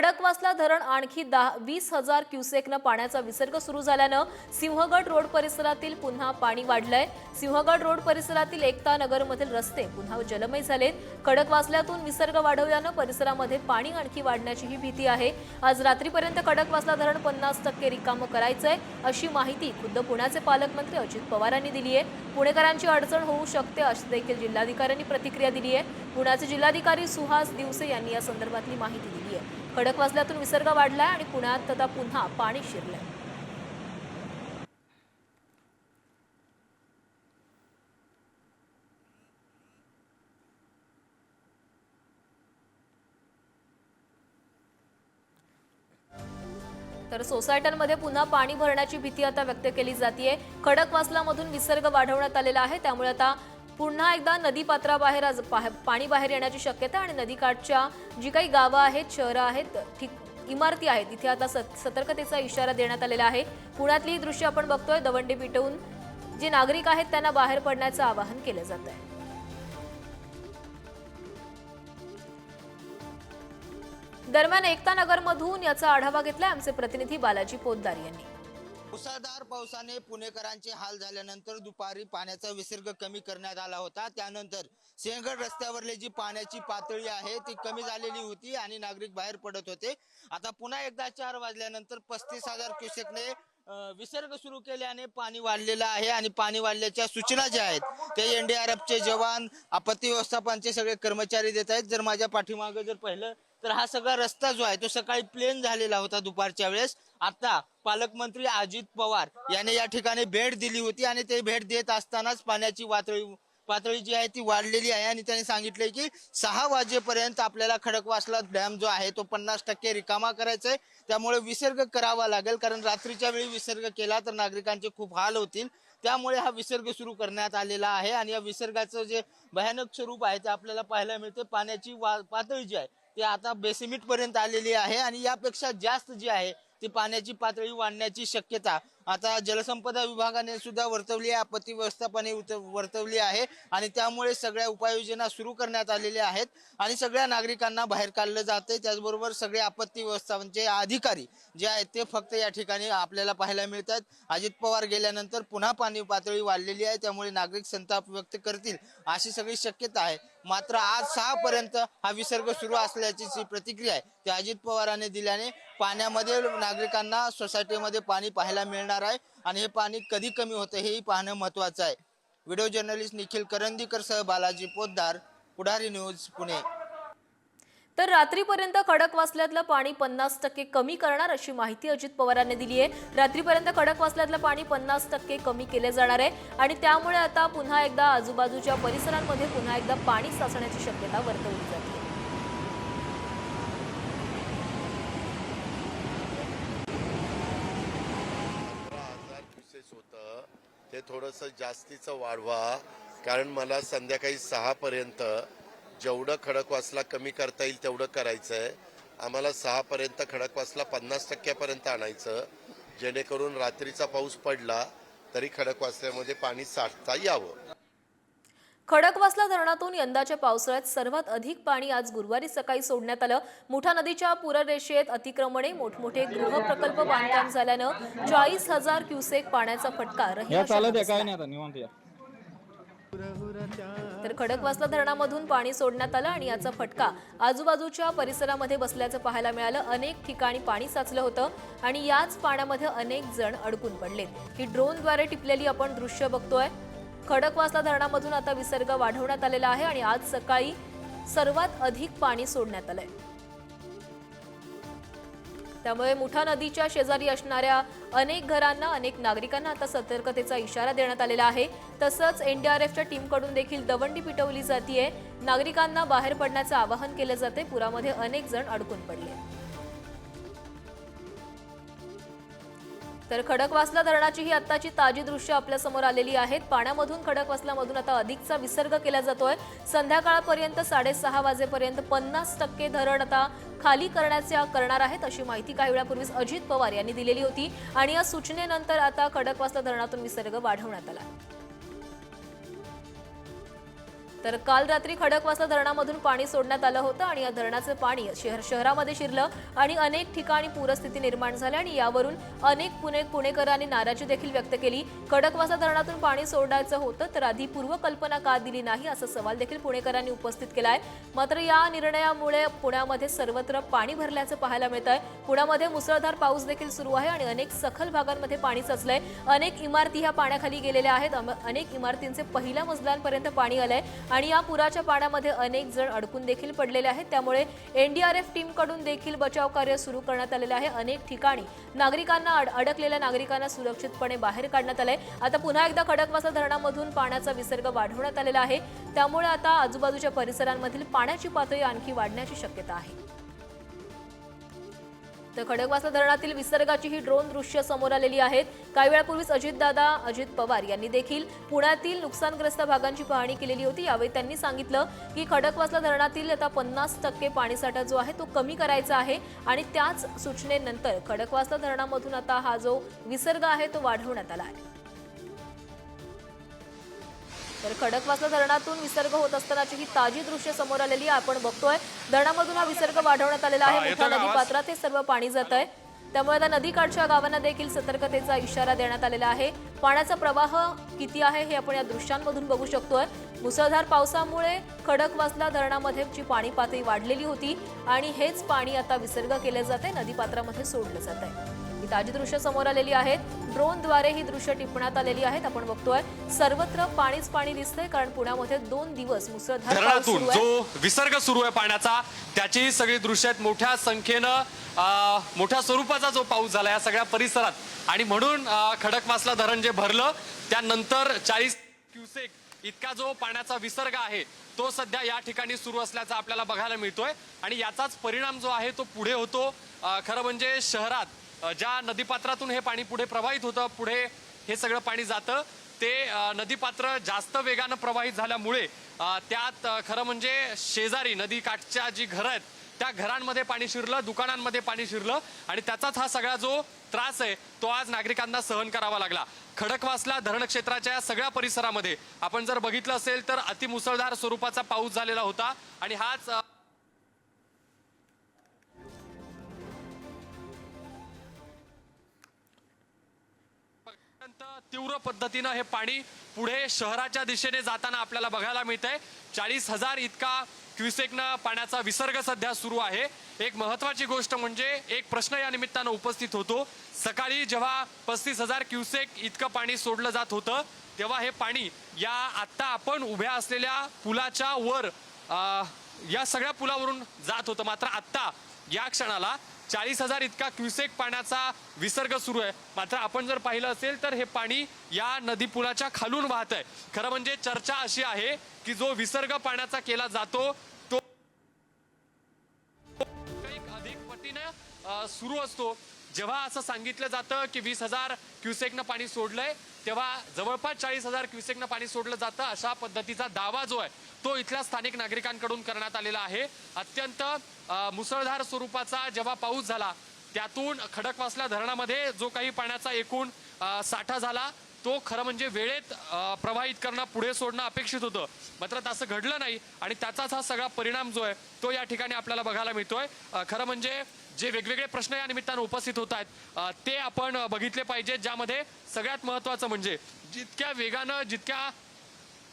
खडकवासला धरण आणखी दहा वीस हजार क्युसेकनं पाण्याचा विसर्ग सुरू झाल्यानं सिंहगड रोड परिसरातील पुन्हा पाणी वाढलंय. सिंहगड रोड परिसरातील एकता नगरमधील रस्ते पुन्हा जलमय झालेत. खडकवासल्यातून विसर्ग वाढवल्यानं परिसरामध्ये पाणी आणखी वाढण्याचीही भीती आहे. आज रात्रीपर्यंत खडकवासला धरण पन्नास टक्के रिकामं करायचंय अशी माहिती खुद्द पुण्याचे पालकमंत्री अजित पवारांनी दिली आहे. पुणेकरांची अडचण होऊ शकते अशी देखील जिल्हाधिकाऱ्यांनी प्रतिक्रिया दिली आहे. पुण्याचे जिल्हाधिकारी सुहास दिवसे यांनी या संदर्भातली माहिती दिली आहे. खडकवासल्यातून विसर्ग वाढलाय आणि पुण्यात आता पुन्हा पाणी शिरलंय. तर सोसायट्यांमध्ये पुन्हा पाणी भरण्याची भीती आता व्यक्त केली जाते खडकवासलामधून विसर्ग वाढवण्यात आलेला आहे त्यामुळे आता पुन्हा एकदा नदी पात्राबाहेर आज पाह- पाणी बाहेर येण्याची शक्यता आणि नदीकाठच्या जी काही गावं आहेत शहरं आहेत ठीक इमारती आहेत तिथे आता सत- सतर्कतेचा इशारा देण्यात आलेला आहे. पुण्यातली ही दृश्य आपण बघतोय. दवंडी पिटवून जे नागरिक आहेत त्यांना बाहेर पडण्याचं आवाहन केलं जात आहे. दरम्यान एकता नगरमधून याचा आढावा घेतलाय आमचे प्रतिनिधी बालाजी पोद्दार यांनी. मुसळधार पावसाने पुणेकरांचे हाल झाल्यानंतर दुपारी पाण्याचा विसर्ग कमी करण्यात आला होता. त्यानंतर सिंहगड रस्त्यावरली जी पाण्याची पातळी आहे ती कमी झालेली होती आणि नागरिक बाहेर पडत होते. आता पुन्हा एकदा चार वाजल्यानंतर पस्तीस हजार क्युसेकने विसर्ग सुरू केल्याने पाणी वाढलेलं आहे आणि पाणी वाढल्याच्या सूचना ज्या आहेत ते एनडीआरएफचे जवान आपत्ती व्यवस्थापनचे सगळे कर्मचारी देत आहेत. जर माझ्या पाठीमागं जर पाहिलं तर हा सगळा रस्ता जो आहे तो सकाळी प्लेन झालेला होता दुपारच्या वेळेस. आता पालकमंत्री अजित पवार याने या ठिकाणी भेट दिली होती आणि ते भेट देत असतानाच पाण्याची पातळी पातळी जी आहे ती वाढलेली आहे आणि त्यांनी सांगितले की सहा वाजेपर्यंत आपल्याला खडकवासला डॅम जो आहे तो पन्नास टक्के रिकामा करायचा आहे त्यामुळे विसर्ग करावा लागेल कारण रात्रीच्या वेळी विसर्ग केला तर नागरिकांचे खूप हाल होतील. त्यामुळे हा विसर्ग सुरू करण्यात आलेला आहे आणि या विसर्गाचं जे भयानक स्वरूप आहे ते आपल्याला पाहायला मिळते. पाण्याची वा- पातळी जी आहे ती आता बेसिमिट पर्यंत आलेली आहे आणि यापेक्षा जास्त जी आहे ती पाण्याची पातळी वाढण्याची शक्यता आता जलसंपदा विभागाने सुद्धा वर्तवली आहे आपत्ती व्यवस्थापने वर्तवली आहे आणि त्यामुळे सगळ्या उपाययोजना सुरू करण्यात आलेल्या आहेत आणि सगळ्या नागरिकांना बाहेर काढलं जाते त्याचबरोबर सगळे आपत्ती व्यवस्थापनचे अधिकारी जे आहेत ते फक्त या ठिकाणी आपल्याला पाहायला मिळतात अजित पवार गेल्यानंतर पुन्हा पाणी पातळी वाढलेली आहे त्यामुळे नागरिक संताप व्यक्त करतील अशी सगळी शक्यता आहे. मात्र आज सहा पर्यंत हा विसर्ग सुरू असल्याची जी प्रतिक्रिया आहे ती अजित पवारांनी दिल्याने पाण्यामध्ये नागरिकांना सोसायटीमध्ये पाणी पाहायला मिळणार आहे आणि हे पाणी कधी कमी होतं हेही पाहणं महत्वाचं आहे. व्हिडिओ जर्नलिस्ट निखिल करंदीकर सह बालाजी पोद्दार पुढारी न्यूज पुणे. तर रात्रीपर्यंत खडकवासल्यातलं पाणी पन्नास टक्के कमी करणार अशी माहिती अजित पवारांनी दिली आहे. रात्रीपर्यंत खडकवासल्यातलं पाणी पन्नास टक्के कमी केले जाणार आहे आणि त्यामुळे आता पुन्हा एकदा आजूबाजूच्या परिसरांमध्ये पुन्हा एकदा पाणी साचण्याची शक्यता वर्तवली जाते. होतं ते थोडंसं जास्तीचं वाढवा. कारण मला संध्याकाळी सहापर्यंत जेवढं खडकवासला कमी करता येईल तेवढं करायचं आहे आम्हाला सहापर्यंत खडकवासला पन्नास टक्क्यापर्यंत आणायचं. जेणेकरून रात्रीचा पाऊस पडला तरी खडकवासल्यामध्ये पाणी साठता यावं. खडकवासला धरणातून यंदाच्या पावसाळ्यात सर्वात अधिक पाणी आज गुरुवारी सकाळी सोडण्यात आलं. मुठा नदीच्या पूररेषेत अतिक्रमणे मोठमोठे गृहप्रकल्प बांधकाम झाल्यानं चाळीस हजार क्युसेक पाण्याचा फटका तर खडकवासला धरणामधून पाणी सोडण्यात आलं आणि याचा फटका आजूबाजूच्या परिसरामध्ये बसल्याचं पाहायला मिळालं. अनेक ठिकाणी पाणी साचलं होतं आणि याच पाण्यामध्ये अनेक जण अडकून पडलेत. ही ड्रोनद्वारे टिपलेली आपण दृश्य बघतोय. खडकवासला धरणामधून आता विसर्ग वाढवण्यात आलेला आहे आणि आज सकाळी सर्वात अधिक पाणी सोडण्यात आलंय. त्यामुळे मुठा नदीच्या शेजारी असणाऱ्या अनेक घरांना अनेक नागरिकांना आता सतर्कतेचा इशारा देण्यात आलेला आहे. तसंच एनडीआरएफच्या टीमकडून देखील दवंडी पिटवली जातीये. नागरिकांना बाहेर पडण्याचं आवाहन केलं जाते पुरामध्ये अनेक जण अडकून पडले. तर खडकवासला धरणाची ही आत्ताची ताजी दृश्य आपल्यासमोर आलेली आहेत. पाण्यामधून खडकवासलामधून आता अधिकचा विसर्ग केला जातोय. संध्याकाळपर्यंत साडेसहा वाजेपर्यंत पन्नास टक्के धरण आता खाली करण्याचे करणार आहेत अशी माहिती काही वेळापूर्वीच अजित पवार यांनी दिलेली होती. आणि या सूचनेनंतर आता खडकवासला धरणातून विसर्ग वाढवण्यात आला. तर काल रात्री खडकवासला धरणामधून पाणी सोडण्यात आलं होतं आणि या धरणाचं पाणी शहर शहरामध्ये शिरलं आणि अनेक ठिकाणी पूरस्थिती निर्माण झाली आणि यावरून अनेक पुणे पुणेकरांनी नाराजी देखील व्यक्त केली. खडकवासला धरणातून पाणी सोडायचं होतं तर आधी पूर्वकल्पना का दिली नाही असा सवाल देखील पुणेकरांनी उपस्थित केला आहे मात्र या निर्णयामुळे पुण्यामध्ये सर्वत्र पाणी भरल्याचं पाहायला मिळत आहे पुण्यामध्ये मुसळधार पाऊस देखील सुरू आहे आणि अनेक सखल भागांमध्ये पाणी साचलंय. अनेक इमारती ह्या पाण्याखाली गेलेल्या आहेत. अनेक इमारतींचे पहिल्या मजल्यांपर्यंत पाणी आलंय. आणि या पुराच्या पाण्यामध्ये अनेक जण अडकून देखील पडलेले आहेत. त्यामुळे एनडीआरएफ टीमकडून देखील बचाव कार्य सुरू करण्यात आलेलं आहे. अनेक ठिकाणी नागरिकांना अड- अडकलेल्या नागरिकांना सुरक्षितपणे बाहेर काढण्यात आलंय. आता पुन्हा एकदा खडकवासा धरणामधून पाण्याचा विसर्ग वाढवण्यात आलेला आहे. त्यामुळे आता आजूबाजूच्या परिसरांमधील पाण्याची पातळी आणखी वाढण्याची शक्यता आहे. तर खडकवासला धरणातील विसर्गाची ही ड्रोन दृश्य समोर आलेली आहेत. काही वेळापूर्वीच अजितदादा अजित पवार यांनी देखील पुण्यातील नुकसानग्रस्त भागांची पाहणी केलेली होती. यावेळी त्यांनी सांगितलं की खडकवासला धरणातील आता पन्नास टक्के पाणीसाठा जो आहे तो कमी करायचा आहे आणि त्याच सूचनेनंतर खडकवासला धरणामधून आता हा जो विसर्ग आहे तो वाढवण्यात आला आहे. तर खडकवासला धरणातून विसर्ग होत असतानाची ही ताजी दृश्य समोर आलेली आपण बघतोय धरणामधून हा विसर्ग वाढवण्यात आलेला आहे. मोठ्या नदी? पात्रात हे सर्व पाणी जात आहे. त्यामुळे आता नदीकाठच्या गावांना देखील सतर्कतेचा इशारा देण्यात आलेला आहे. पाण्याचा प्रवाह किती आहे हे आपण या दृश्यांमधून बघू शकतोय. मुसळधार पावसामुळे खडकवासला धरणामध्ये जी पाणी पातळी वाढलेली होती आणि हेच पाणी आता विसर्ग केले जाते नदीपात्रामध्ये सोडलं जात आहे. ही ताजी दृश्य समोर आलेली आहेत. ड्रोनद्वारे ही दृश्य टिपण्यात आलेली आहेत. आपण बघतोय सर्वत्र पाणीच पाणी दिसतंय कारण पुण्यामध्ये दोन दिवस मुसळधार जो विसर्ग सुरू आहे पाण्याचा त्याची सगळी दृश्य आहेत. मोठ्या संख्येनं मोठ्या स्वरूपाचा जो पाऊस झाला या सगळ्या परिसरात. आणि म्हणून खडकवासला धरण जे भरलं त्यानंतर चाळीस क्युसेक इतका जो पाण्याचा विसर्ग आहे तो सध्या या ठिकाणी सुरू असल्याचा आपल्याला बघायला मिळतोय. आणि याचाच परिणाम जो आहे तो पुढे होतो. खरं म्हणजे शहरात ज्या नदीपात्रातून हे पाणी पुढे प्रवाहित होतं पुढे हे सगळं पाणी जातं ते नदीपात्र जास्त वेगानं प्रवाहित झाल्यामुळे त्यात खरं म्हणजे शेजारी नदीकाठच्या जी घरं आहेत त्या घरांमध्ये पाणी शिरलं दुकानांमध्ये पाणी शिरलं आणि त्याचाच हा सगळा जो त्रास आहे तो आज नागरिकांना सहन करावा लागला. खडकवासला धरण क्षेत्राच्या या सगळ्या परिसरामध्ये आपण जर बघितलं असेल तर अतिमुसळधार स्वरूपाचा पाऊस झालेला होता आणि हाच तीव्र पद्धतीनं हे पाणी पुढे शहराच्या दिशेने जाताना आपल्याला बघायला मिळतंय. चाळीस हजार इतका क्युसेकनं पाण्याचा विसर्ग सध्या सुरू आहे. एक महत्वाची गोष्ट म्हणजे एक प्रश्न या निमित्तानं उपस्थित होतो. सकाळी जेव्हा पस्तीस हजार क्युसेक इतकं पाणी सोडलं जात होतं तेव्हा हे पाणी या आत्ता आपण उभ्या असलेल्या पुलाच्या वर या सगळ्या पुलावरून जात होतं. मात्र आत्ता या क्षणाला चाळीस हजार इतका क्युसेक पाण्याचा विसर्ग सुरू आहे. मात्र आपण जर पाहिलं असेल तर हे पाणी या नदी पुलाच्या खालून वाहत आहे. खरं म्हणजे चर्चा अशी आहे की जो विसर्ग पाण्याचा केला जातो तो एक अधिक पटीने सुरू असतो. जेव्हा असं सांगितलं जातं की वीस हजार क्युसेकनं पाणी सोडलंय तेव्हा जवळपास चाळीस हजार क्युसेकनं पाणी सोडलं जातं अशा पद्धतीचा दावा जो आहे तो इथल्या स्थानिक नागरिकांकडून करण्यात आलेला आहे. अत्यंत मुसळधार स्वरूपाचा जेव्हा पाऊस झाला त्यातून खडकवासला धरणामध्ये जो काही पाण्याचा एकूण साठा झाला तो खरं म्हणजे वेळेत प्रवाहित करणं पुढे सोडणं अपेक्षित होतं. मात्र तसं घडलं नाही आणि त्याचाच हा सगळा परिणाम जो आहे तो या ठिकाणी आपल्याला बघायला मिळतोय. खरं म्हणजे जे वेगवेगळे प्रश्न या निमित्तानं उपस्थित होत आहेत ते आपण बघितले पाहिजेत ज्यामध्ये सगळ्यात महत्वाचं म्हणजे जितक्या वेगानं जितक्या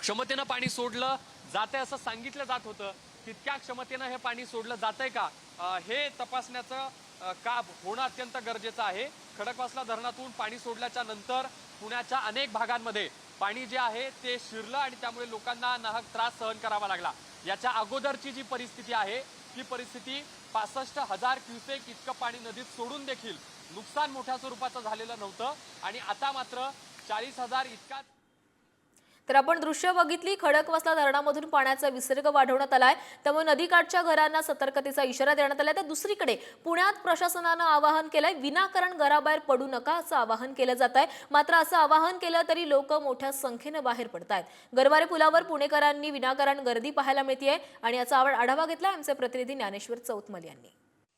क्षमतेनं पाणी सोडलं जाते असं सांगितलं जात होतं तितक्या क्षमतेनं हे पाणी सोडलं जातंय का? हे तपासण्याचं काम होणं अत्यंत गरजेचं आहे. खडकवासला धरणातून पाणी सोडल्याच्या नंतर पुण्याच्या अनेक भागांमध्ये पाणी जे आहे ते शिरलं आणि त्यामुळे लोकांना नाहक त्रास सहन करावा लागला. याच्या अगोदरची जी परिस्थिती आहे ती परिस्थिती पासष्ट हजार क्युसेक इतकं पाणी नदीत सोडून देखील नुकसान मोठ्या स्वरूपाचं झालेलं नव्हतं. आणि आता मात्र चाळीस हजार इतका तर आपण दृश्य बघितली खडकवासला धरणामधून पाण्याचा विसर्ग वाढवण्यात आलाय. त्यामुळे नदीकाठच्या घरांना सतर्कतेचा इशारा देण्यात आलाय. तर दुसरीकडे पुण्यात प्रशासनानं आवाहन केलंय विनाकारण घराबाहेर पडू नका असं आवाहन केलं जात आहे मात्र असं आवाहन केलं तरी लोक मोठ्या संख्येनं बाहेर पडत आहेत गरवारे पुलावर पुणेकरांनी विनाकारण गर्दी पाहायला मिळते आणि याचा आवड आढावा घेतला आमचे प्रतिनिधी ज्ञानेश्वर चौतमल यांनी.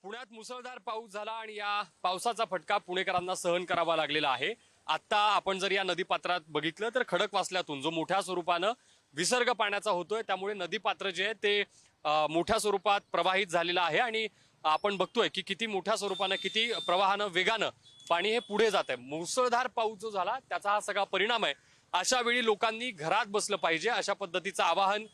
पुण्यात मुसळधार पाऊस झाला आणि या पावसाचा फटका पुणेकरांना सहन करावा लागलेला आहे. आता आपण जर या नदीपात्रात बघितलं तर खडकवासल्यातून जो मोठ्या स्वरूपानं विसर्ग पाण्याचा होतोय त्यामुळे नदी पात्र जे आहे ते मोठ्या स्वरूपात प्रवाहित झालेलं आहे आणि आपण बघतोय की किती मोठ्या स्वरूपानं किती प्रवाहानं वेगानं पाणी हे पुढे जात आहे मुसळधार पाऊस जो झाला त्याचा हा सगळा परिणाम आहे. अशा वेळी लोकांनी घरात बसलं पाहिजे अशा पद्धतीचं आवाहन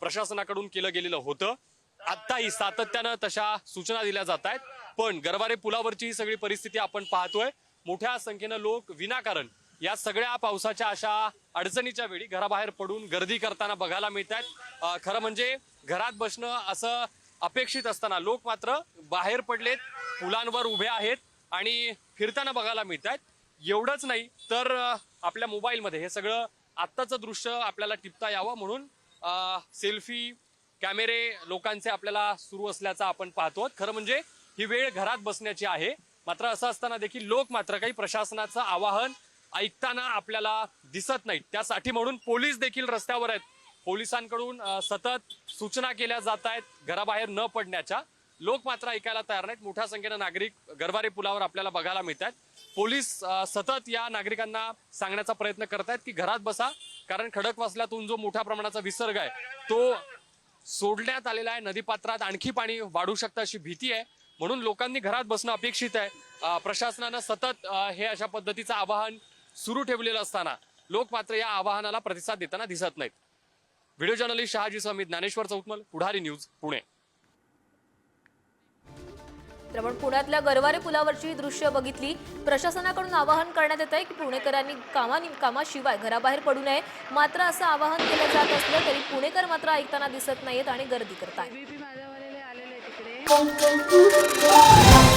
प्रशासनाकडून केलं गेलेलं होतं. आत्ताही सातत्यानं तशा सूचना दिल्या जात आहेत पण गरवारे पुलावरची ही सगळी परिस्थिती आपण पाहतोय. मोठ्या संख्येनं लोक विनाकारण या सगळ्या पावसाच्या अशा अडचणीच्या वेळी घराबाहेर पडून गर्दी करताना बघायला मिळत आहेत खरं म्हणजे घरात बसणं असं अपेक्षित असताना लोक मात्र बाहेर पडलेत पुलांवर उभे आहेत आणि फिरताना बघायला मिळत आहेत एवढंच नाही तर आपल्या मोबाईलमध्ये हे सगळं आत्ताचं दृश्य आपल्याला टिपता यावं म्हणून सेल्फी कॅमेरे लोकांचे आपल्याला सुरू असल्याचं आपण पाहतो खरं म्हणजे ही वेळ घरात बसण्याची आहे. मात्र असं असताना देखील लोक मात्र काही प्रशासनाचं आवाहन ऐकताना आपल्याला दिसत नाहीत. त्यासाठी म्हणून पोलीस देखील रस्त्यावर आहेत. पोलिसांकडून सतत सूचना केल्या जात आहेत घराबाहेर न पडण्याच्या. लोक मात्र ऐकायला तयार नाहीत. मोठ्या संख्येनं नागरिक गरवारे पुलावर आपल्याला बघायला मिळत आहेत पोलीस सतत या नागरिकांना सांगण्याचा प्रयत्न करत आहेत की घरात बसा कारण खडकवासल्यातून जो मोठ्या प्रमाणाचा विसर्ग आहे तो सोडण्यात आलेला आहे. नदीपात्रात आणखी पाणी वाढू शकतं अशी भीती आहे. म्हणून लोकांनी घरात बसणं अपेक्षित आहे. प्रशासनानं सतत हे अशा पद्धतीचं आवाहन सुरू ठेवलेलं असताना लोक मात्र या आवाहनाला प्रतिसाद देताना दिसत नाहीत. Video journalist Shahaji Swami Dnyaneshwar Chautmal Pudhari news Pune. तर पुण्यातल्या गरवारे पुलावरची ही दृश्य बघितली. प्रशासनाकडून आवाहन करण्यात येत आहे की पुणेकरांनी कामा कामाशिवाय घराबाहेर पडू नये. मात्र असं आवाहन केलं जात असलं तरी पुणेकर मात्र ऐकताना दिसत नाहीत आणि गर्दी करत बीपी 风风雨。